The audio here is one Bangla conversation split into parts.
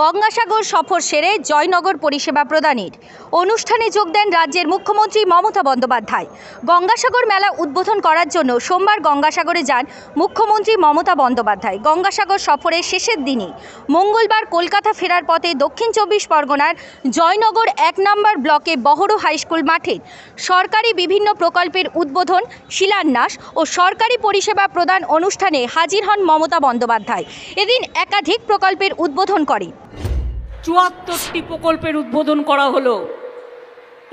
গঙ্গাসাগর সফর সেরে জয়নগর পরিষেবা প্রদানের। অনুষ্ঠানে যোগ দেন রাজ্যের মুখ্যমন্ত্রী মমতা বন্দ্যোপাধ্যায়। গঙ্গাসাগর মেলা উদ্বোধন করার জন্য সোমবার গঙ্গাসাগরে যান মুখ্যমন্ত্রী মমতা বন্দ্যোপাধ্যায়। গঙ্গাসাগর সফরের শেষের দিনে মঙ্গলবার কলকাতা ফেরার পথে দক্ষিণ চব্বিশ পরগনার জয়নগর এক নম্বর ব্লকে বহরু হাইস্কুল মাঠে সরকারি বিভিন্ন প্রকল্পের উদ্বোধন, শিলান্যাস ও সরকারি পরিষেবা প্রদান অনুষ্ঠানে হাজির হন মমতা বন্দ্যোপাধ্যায়। এদিন একাধিক প্রকল্পের উদ্বোধন করেন। চুয়াত্তরটি প্রকল্পের উদ্বোধন করা হলো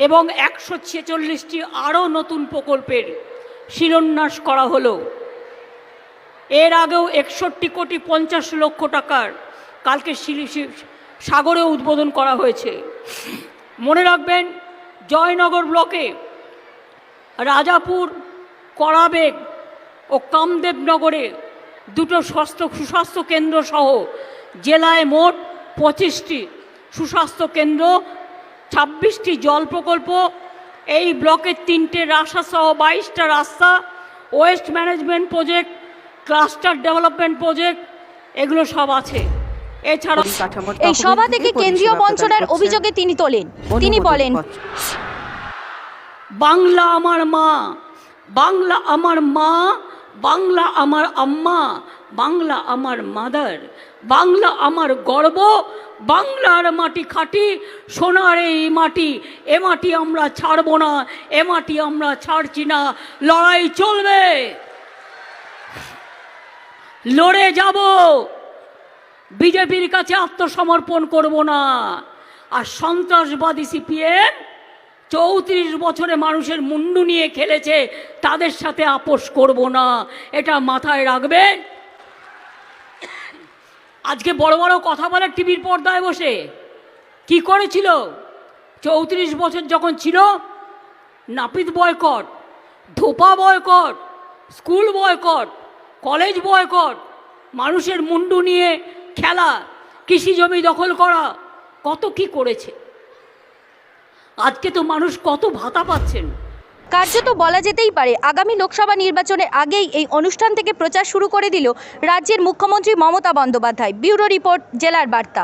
এবং একশো ছেচল্লিশটি আরও নতুন প্রকল্পের শিলান্যাস করা হলো। এর আগেও একষট্টি কোটি পঞ্চাশ লক্ষ টাকার কালকে সাগরে উদ্বোধন করা হয়েছে। মনে রাখবেন, জয়নগর ব্লকে রাজাপুর করাবেগ ও কামদেবনগরে দুটো স্বাস্থ্য সুস্বাস্থ্য কেন্দ্র সহ জেলায় মোট পঁচিশটি সুস্বাস্থ্য কেন্দ্র ছাব্বিশটি জল প্রকল্প এই ব্লকের তিনটে রাস্তা সহ বাইশটা রাস্তা waste management project cluster development project এগুলো সব আছে। এছাড়া এই সভা থেকে কেন্দ্রীয় বঞ্চনার অভিযোগে তিনি তোলেন। তিনি বলেন বাংলা আমার মা বাংলা আমার মা বাংলা আমার আম্মা বাংলা আমার মাদার, বাংলা আমার গর্ব, বাংলার মাটি খাটি, সোনার এই মাটি, এ মাটি আমরা ছাড়বো না, এ মাটি আমরা ছাড়ছি না, লড়াই চলবে। লড়ে যাব। বিজেপির কাছে আত্মসমর্পণ করব না। আর সন্ত্রাসবাদী সিপিএম চৌত্রিশ বছরে মানুষের মুন্ডু নিয়ে খেলেছে, তাদের সাথে আপোষ করব না। এটা মাথায় রাখবেন। আজকে বড় বড় কথা বলে টিভির পর্দায় বসে। কি করেছিল? চৌত্রিশ বছর যখন ছিল, নাপিত boycott, ধোপা boycott, school boycott, college boycott, মানুষের মুন্ডু নিয়ে খেলা, কৃষি জমি দখল করা, কত কি করেছে? আজকে তো মানুষ কত ভাতা পাচ্ছেন। কার্যত বলা যেতেই পারে, আগামী লোকসভা নির্বাচনের আগেই এই অনুষ্ঠান থেকে প্রচার শুরু করে দিল রাজ্যের মুখ্যমন্ত্রী মমতা বন্দ্যোপাধ্যায়। ব্যুরো রিপোর্ট, জেলার বার্তা।